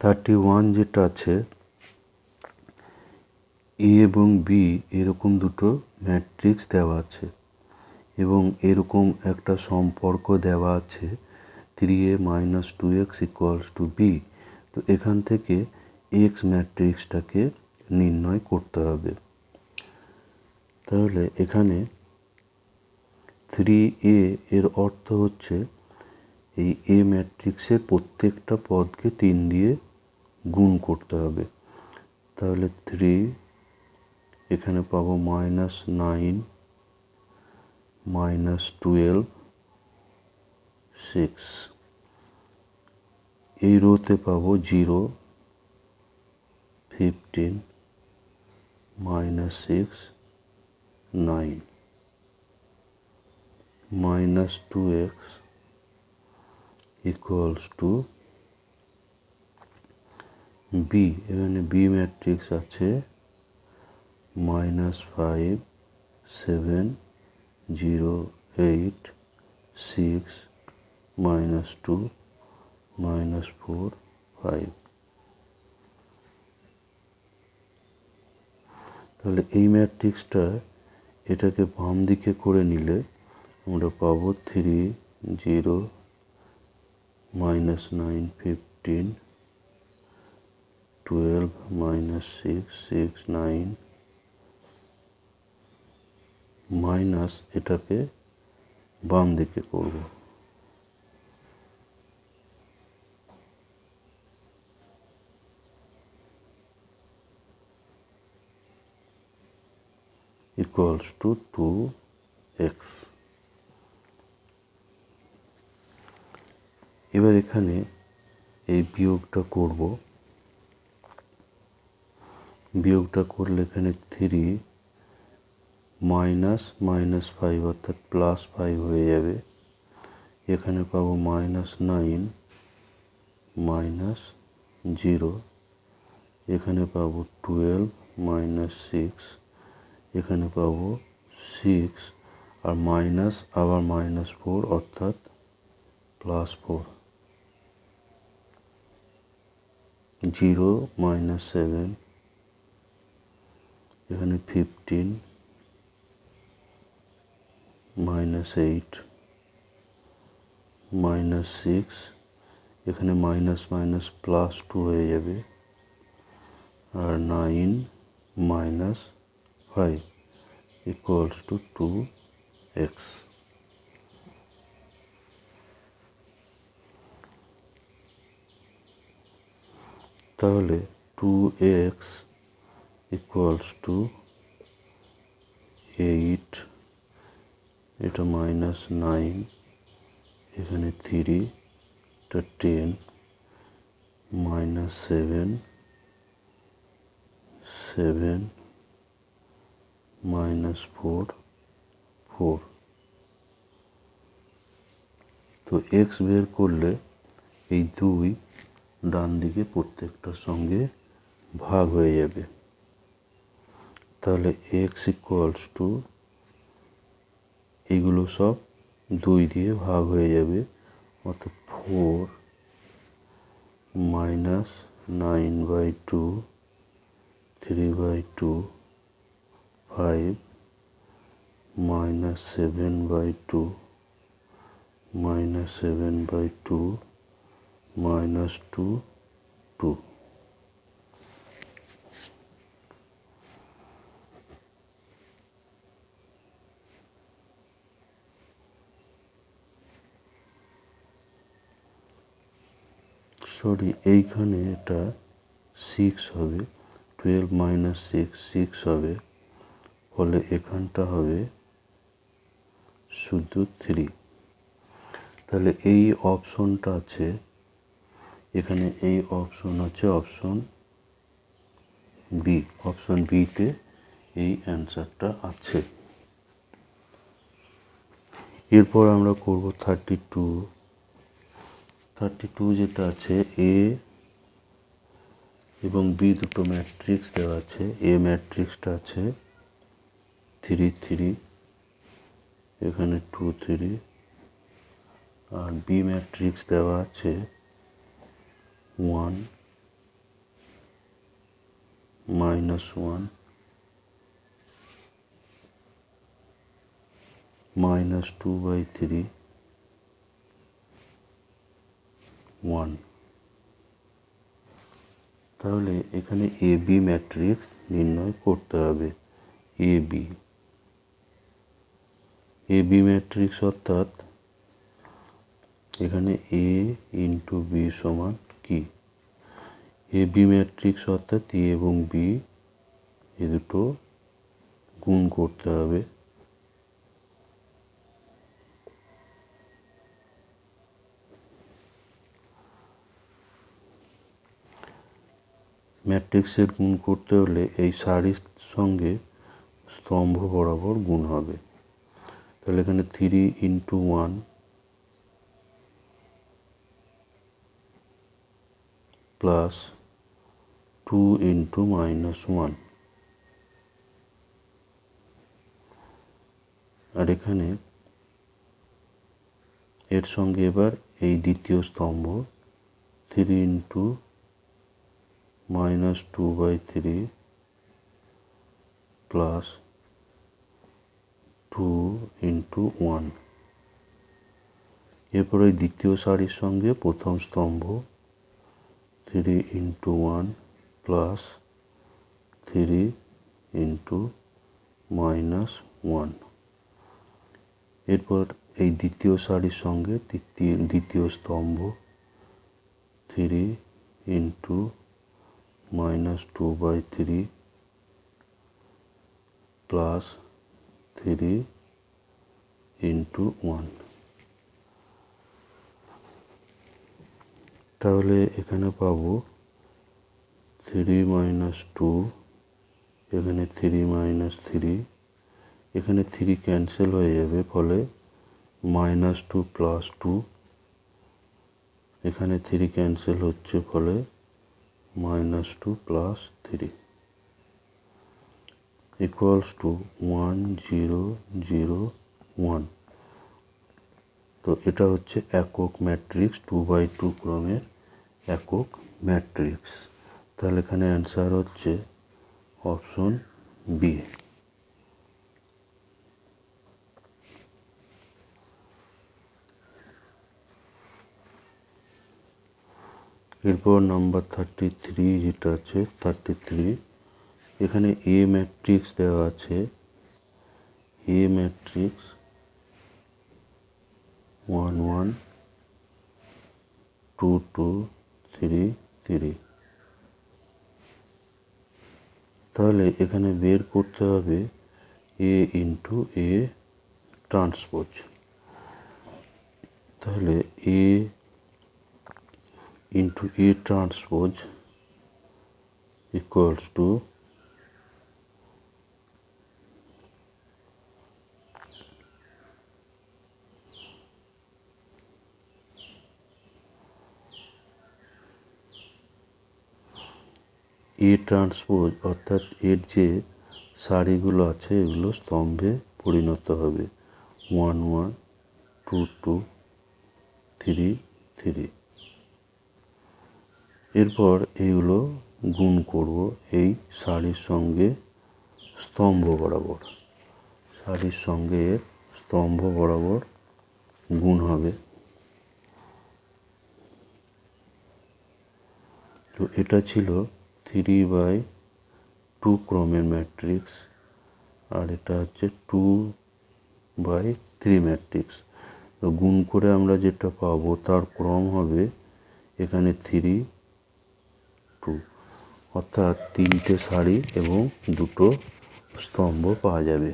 Thirty one যেটা আছে, এ এবং বি এরকম দুটো ম্যাট্রিক্স দেওয়া আছে এবং এরকম একটা সম্পর্ক দেওয়া আছে three A minus two X equals to B. তো এখান থেকে এক্স ম্যাট্রিক্সটাকে নির্ণয় করতে হবে। তাহলে এখানে থ্রি এ এর অর্থ হচ্ছে এই এ ম্যাট্রিক্সের প্রত্যেকটা পদকে তিন দিয়ে গুণ করতে হবে। তাহলে থ্রি এখানে পাবো minus nine minus twelve six এই রোতে পাবো zero fifteen minus six nine minus two X equals to B এখানে বি ম্যাট্রিক্স আছে minus five seven zero eight six minus two minus four five তাহলে এই ম্যাট্রিক্সটা এটাকে বাম দিকে করে নিলে আমরা পাবো three zero minus nine fifteen twelve minus six six nine minus এটাকে বাম দিকে করব। equals to 2x এবার এখানে এই বিয়োগটা করব। বিয়োগটা করলে এখানে থ্রি মাইনাস মাইনাস ফাইভ অর্থাৎ প্লাস ফাইভ হয়ে যাবে। এখানে পাবো মাইনাস নাইন মাইনাস জিরো এখানে পাবো টুয়েলভ মাইনাস সিক্স এখানে পাবো সিক্স আর মাইনাস আবার মাইনাস ফোর অর্থাৎ plus four zero minus seven এখানে fifteen minus eight minus six এখানে মাইনাস মাইনাস প্লাস টু হয়ে যাবে। আর nine minus five equals to two X তাহলে two X equals to eight এটা মাইনাস নাইন এখানে three এটা ten minus seven seven minus four four তো X বের করলে এই দুই ডান দিকে প্রত্যেকটার সঙ্গে ভাগ হয়ে যাবে তাহলে এক্স ইকুয়ালস টু এগুলো সব দুই দিয়ে ভাগ হয়ে যাবে, অর্থাৎ four minus nine by two three by two five minus seven by two minus seven by two minus two two sorry, এইখানে এটা সিক্স হবে টুয়েলভ মাইনাস সিক্স সিক্স হবে, ফলে এখানটা হবে শুধু থ্রি তাহলে এই অপশনটা আছে, এখানে এই অপশন আছে অপশন বি অপশন বিতে এই অ্যান্সারটা আছে। এরপর আমরা করব থার্টি টু থার্টি টু যেটা আছে এ এবং বি দুটো ম্যাট্রিক্স দেওয়া আছে এ ম্যাট্রিক্সটা আছে থ্রি থ্রি এখানে টু থ্রি আর বি ম্যাট্রিক্স দেওয়া আছে one minus one minus two by three one তাহলে এখানে এ বি ম্যাট্রিক্স নির্ণয় করতে হবে। A B A B matrix অর্থাৎ এখানে এ ইন্টু বি সমান কি? এ বি ম্যাট্রিক্স অর্থাৎ এ এবং বি এ দুটো গুণ করতে হবে। ম্যাট্রিক্সের গুণ করতে হলে এই সারির সঙ্গে স্তম্ভ বরাবর গুণ হবে। তাহলে এখানে three into one plus two into minus one আর এখানে এর সঙ্গে এবার এই দ্বিতীয় স্তম্ভ three into minus two by three plus two into one. এরপর ওই দ্বিতীয় সারির সঙ্গে প্রথম স্তম্ভ, three into one plus three into minus one. এরপর এই দ্বিতীয় সারির সঙ্গে দ্বিতীয় স্তম্ভ, three into minus two by three plus three into one তাহলে এখানে পাবো থ্রি মাইনাস টু এখানে থ্রি মাইনাস থ্রি এখানে থ্রি ক্যান্সেল হয়ে যাবে ফলে মাইনাস টু প্লাস টু এখানে থ্রি ক্যান্সেল হচ্ছে ফলে minus two plus three equals to one zero zero one তো এটা হচ্ছে একক ম্যাট্রিক্স টু বাই টু ক্রমের একক ম্যাট্রিক্স তাহলে এখানে অ্যান্সার হচ্ছে অপশন বি এরপর নাম্বার থার্টি থ্রি যেটা আছে থার্টি থ্রি এখানে এ ম্যাট্রিক্স দেওয়া আছে। A matrix one one two two three three তাহলে এখানে বের করতে হবে এ ইন্টু এ ট্রান্সপোজ তাহলে A into A transpose equals to A transpose অর্থাৎ এর যে সারিগুলো আছে, এগুলো স্তম্ভে পরিণত হবে। One one two two three three এরপর এইগুলো গুণ করব এই শাড়ির সঙ্গে স্তম্ভ বরাবর। শাড়ির সঙ্গে স্তম্ভ বরাবর গুণ হবে। তো এটা ছিল থ্রি বাই টু ক্রমের ম্যাট্রিক্স আর এটা হচ্ছে টু বাই থ্রি ম্যাট্রিক্স তো গুণ করে আমরা যেটা পাবো তার ক্রম হবে এখানে থ্রি অর্থাৎ তিনটে শাড়ি এবং দুটো স্তম্ভ পাওয়া যাবে।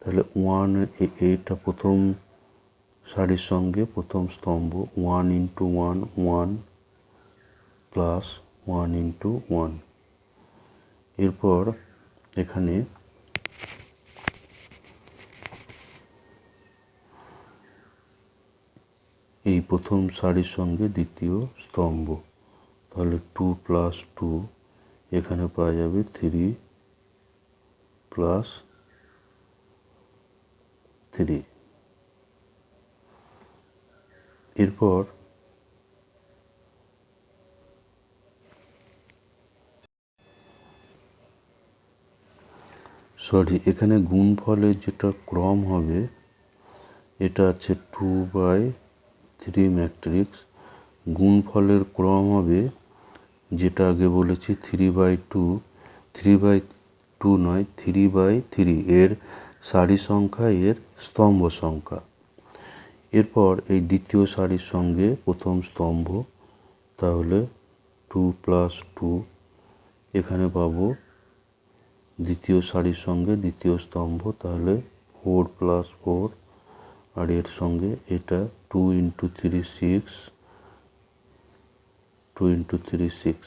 তাহলে ওয়ান এইটা প্রথম শাড়ির সঙ্গে প্রথম স্তম্ভ one into one one plus one into one এরপর এখানে এই প্রথম শাড়ির সঙ্গে দ্বিতীয় স্তম্ভ। তাহলে টু প্লাস টু এখানে পাওয়া যাবে থ্রি প্লাস থ্রি এরপর সরি এখানে গুণফলের যেটা ক্রম হবে, এটা আছে টু বাই থ্রি ম্যাট্রিক্স গুণফলের ক্রম হবে যেটা আগে বলেছি three by two three by two নয় থ্রি বাই থ্রি এর সারি সংখ্যা, এর স্তম্ভ সংখ্যা। এরপর এই দ্বিতীয় সারির সঙ্গে প্রথম স্তম্ভ, তাহলে টু প্লাস টু এখানে পাবো দ্বিতীয় সারির সঙ্গে দ্বিতীয় স্তম্ভ, তাহলে ফোর প্লাস ফোর আর এর সঙ্গে এটা two into three six two into three six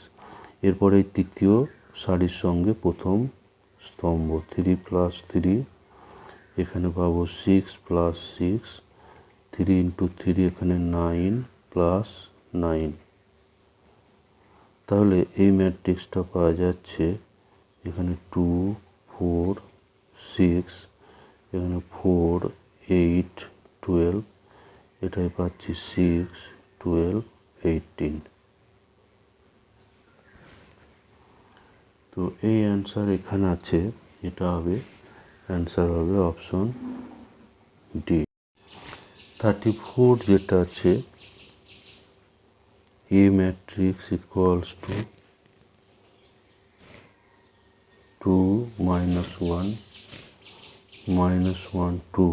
এরপরে তৃতীয় সারির সঙ্গে প্রথম স্তম্ভ থ্রি প্লাস থ্রি এখানে পাবো six plus six three into three এখানে নাইন প্লাস নাইন তাহলে এই ম্যাট্রিক্সটা পাওয়া যাচ্ছে এখানে টু ফোর সিক্স এখানে ফোর এইট টুয়েলভ এটাই পাচ্ছি সিক্স টুয়েলভ এইটিন তো এই অ্যান্সার এখানে আছে, এটা হবে অ্যান্সার হবে অপশন ডি থার্টি ফোর যেটা আছে A matrix equals to two minus one minus one two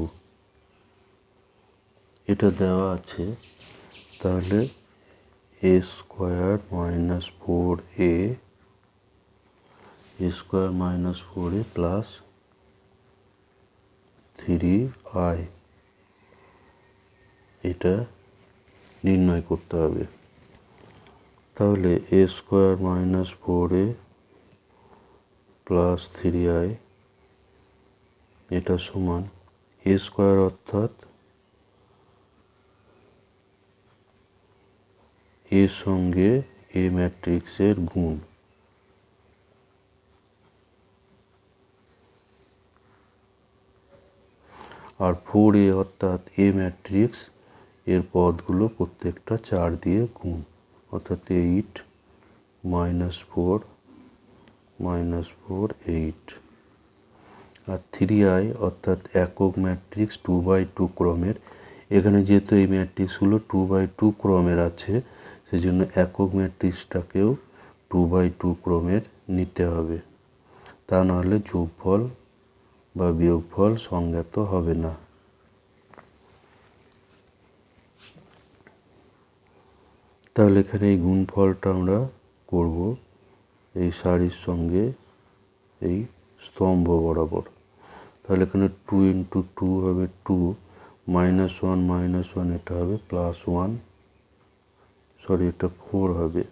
এটা দেওয়া আছে, তাহলে A square minus four A square minus four A plus three I. এটা নির্ণয় করতে হবে। তাহলে A square minus four A plus three I, এটা সমান এ স্কোয়ার অর্থাৎ এর সঙ্গে এ ম্যাট্রিক্সের গুণ। আর ফোর এ অর্থাৎ এ ম্যাট্রিক্স এর পদগুলো প্রত্যেকটা চার দিয়ে গুণ। অর্থাৎ eight minus four minus four eight R three I অর্থাৎ একক ম্যাট্রিক্স টু বাই টু ক্রমের। এখানে যেহেতু এই ম্যাট্রিক্সগুলো টু বাই টু ক্রমের আছে, সেজন্য একক ম্যাট্রিক্সটাকেও টু বাই টু ক্রমের নিতে হবে। তা নাহলে যোগফল বা বিয়োগফল সংজ্ঞাত হবে না। তাহলে এখানে এই গুণফলটা আমরা করব এই শাড়ির সঙ্গে এই স্তম্ভ বরাবর। তাহলে এখানে টু ইন্টু টু হবে two minus one minus one এটা হবে প্লাস ওয়ান সরি এটা ফোর হবে।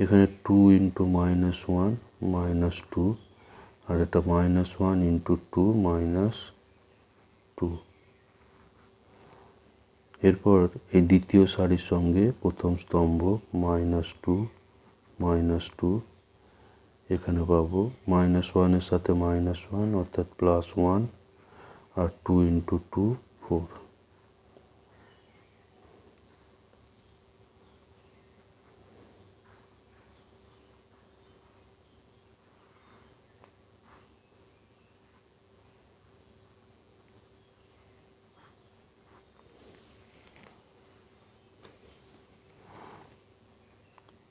এখানে two into minus one minus two আর এটা minus one into two minus two এরপর এই দ্বিতীয় সারির সঙ্গে প্রথম স্তম্ভ মাইনাস টু মাইনাস টু এখানে পাবো মাইনাস ওয়ানের সাথে মাইনাস ওয়ান অর্থাৎ প্লাস ওয়ান আর টু ইন্টু টু ফোর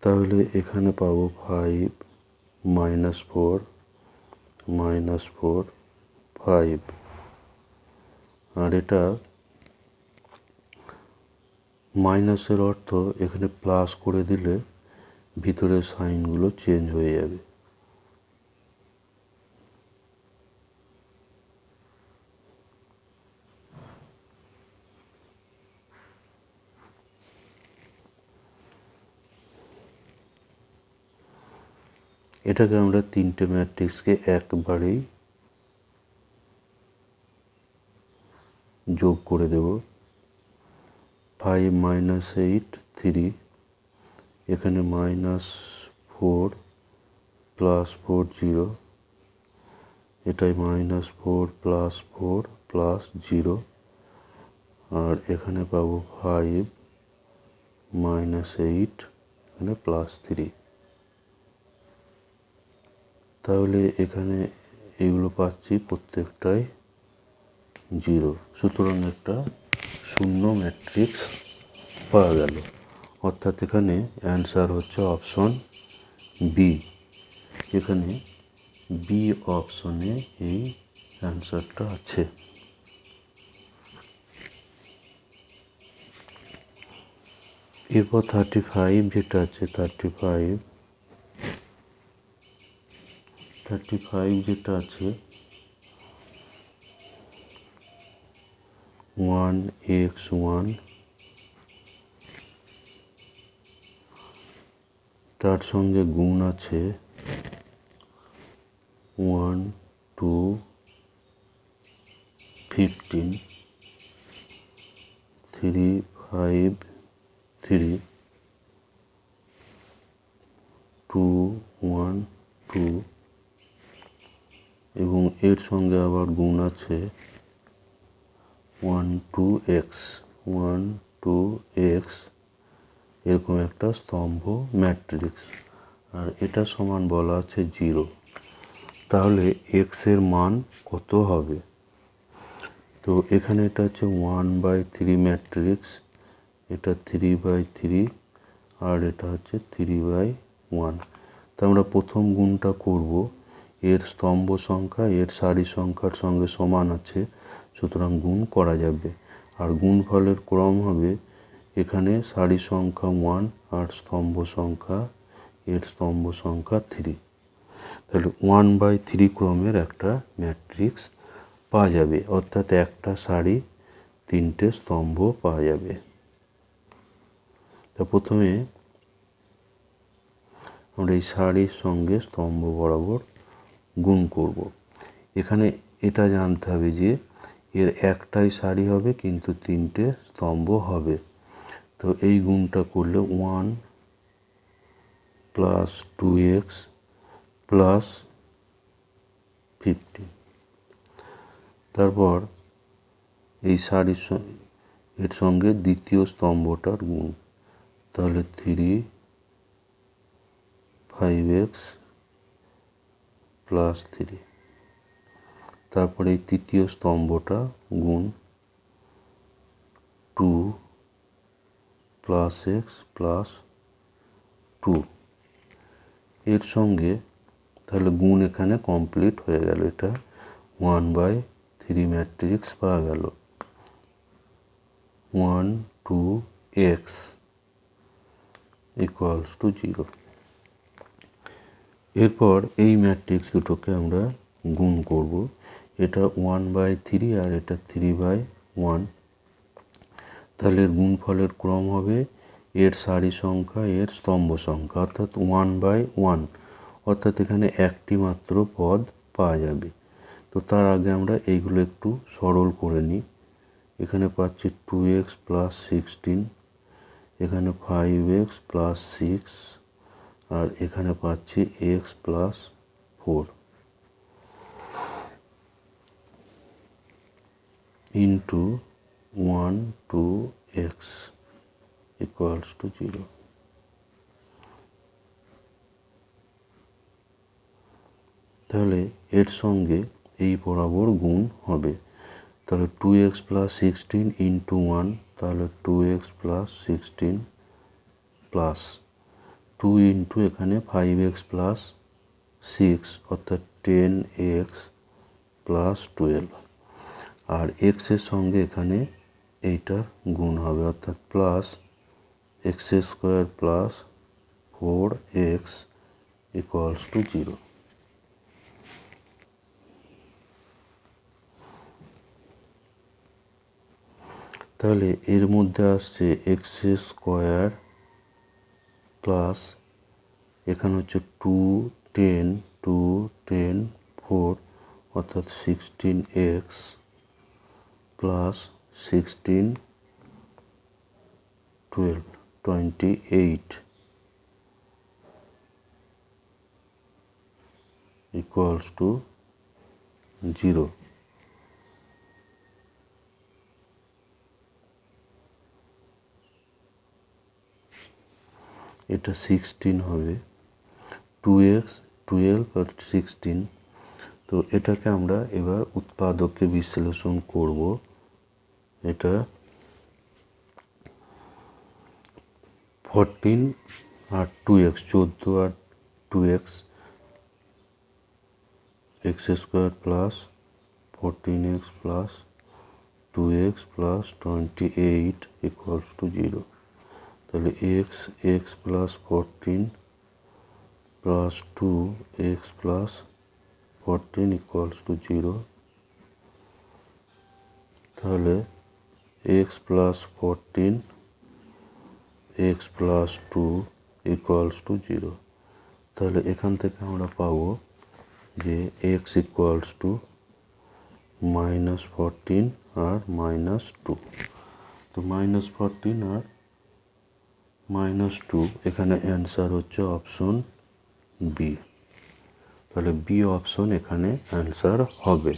তাহলে এখানে পাবো five minus four minus four five আর এটা মাইনাসের অর্থ এখানে প্লাস করে দিলে ভিতরের সাইনগুলো চেঞ্জ হয়ে যাবে। এটাকে আমরা তিনটে ম্যাট্রিক্সকে একবারেই যোগ করে দেব। ফাইভ মাইনাস এইট থ্রি এখানে minus four plus four zero এটাই minus four plus four plus zero আর এখানে পাবো ফাইভ মাইনাস এইট এখানে প্লাস থ্রি তাহলে এখানে এগুলো পাচ্ছি প্রত্যেকটাই জিরো। সুতরাং একটা শূন্য ম্যাট্রিক্স পাওয়া গেল। অর্থাৎ এখানে অ্যান্সার হচ্ছে অপশন বি এখানে বি অপশনে এই অ্যান্সারটা আছে। এরপর থার্টি ফাইভ যেটা আছে থার্টি ফাইভ থার্টি ফাইভ যেটা আছে ওয়ান এক্স ওয়ান তার সঙ্গে গুণ আছে one two fifteen three five three two one two এবং এর সঙ্গে আবার গুণ আছে one two X one two X এরকম একটা স্তম্ভ ম্যাট্রিক্স আর এটা সমান বলা আছে জিরো তাহলে এক্সের মান কত হবে? তো এখানে এটা হচ্ছে ওয়ান বাই থ্রি ম্যাট্রিক্স এটা থ্রি বাই থ্রি আর এটা হচ্ছে থ্রি বাই ওয়ান তা আমরা প্রথম গুণটা করব। এর স্তম্ভ সংখ্যা, এর সারি সংখ্যার সঙ্গে সমান আছে, সুতরাং গুণ করা যাবে। আর গুণফলের ক্রম হবে এখানে সারি সংখ্যা ওয়ান আর স্তম্ভ সংখ্যা, এর স্তম্ভ সংখ্যা থ্রি তাহলে ওয়ান বাই থ্রি ক্রমের একটা ম্যাট্রিক্স পাওয়া যাবে, অর্থাৎ একটা সারি, তিনটে স্তম্ভ পাওয়া যাবে। তা প্রথমে আমরা এই শাড়ির সঙ্গে স্তম্ভ বরাবর গুণ করব। এখানে এটা জানতে হবে যে এর একটাই শাড়ি হবে, কিন্তু তিনটে স্তম্ভ হবে। তো এই গুণটা করলে one plus two X plus fifty. তারপর এই শাড়ির এর সঙ্গে দ্বিতীয় স্তম্ভটার গুণ। তাহলে three five X plus three তারপরে তৃতীয় স্তম্ভটা গুণ two plus X plus two এর সঙ্গে তাহলে গুণ এখানে কমপ্লিট হয়ে গেল। এটা ওয়ান বাই থ্রি ম্যাট্রিক্স পাওয়া গেল। One two X equals to zero এরপর এই ম্যাট্রিক্স দুটোকে আমরা গুণ করব। এটা ওয়ান বাই থ্রি আর এটা থ্রি বাই ওয়ান তাহলে গুণফলের ক্রম হবে এর সারি সংখ্যা, এর স্তম্ভ সংখ্যা, অর্থাৎ ওয়ান বাই ওয়ান অর্থাৎ এখানে একটি মাত্র পদ পাওয়া যাবে। তো তার আগে আমরা এইগুলো একটু সরল করে নিই। এখানে পাচ্ছি টু এক্স প্লাস সিক্সটিন এখানে ফাইভ এক্স প্লাস সিক্স আর এখানে পাচ্ছি X plus four into one two X equals to zero তাহলে এর সঙ্গে এই বরাবর গুণ হবে। তাহলে two X plus sixteen into one তাহলে two X plus sixteen plus two into এখানে ফাইভ এক্স প্লাস সিক্স অর্থাৎ টেন এক্স প্লাস টুয়েলভ আর এক্সের সঙ্গে এখানে এইটার গুণ হবে, অর্থাৎ plus X square plus four X equals to zero তাহলে এর মধ্যে আসছে এক্স স্কোয়ার প্লাস এখানে হচ্ছে two ten two ten four অর্থাৎ sixteen X plus sixteen twelve twenty eight equals to zero এটা সিক্সটিন হবে। টু এক্স টুয়েলভ আর সিক্সটিন তো এটাকে আমরা এবার উৎপাদককে বিশ্লেষণ করব। এটা ফরটিন আর টু এক্স চোদ্দ আর two X X square plus fourteen X plus two X plus twenty eight equals to zero তাহলে X X plus fourteen plus two X plus fourteen equals to zero তাহলে X plus fourteen X plus two equals to zero তাহলে এখান থেকে আমরা পাবো যে X equals to minus fourteen R minus two তো minus fourteen আর minus two এখানে অ্যান্সার হচ্ছে অপশন বি তাহলে বি অপশন এখানে অ্যান্সার হবে।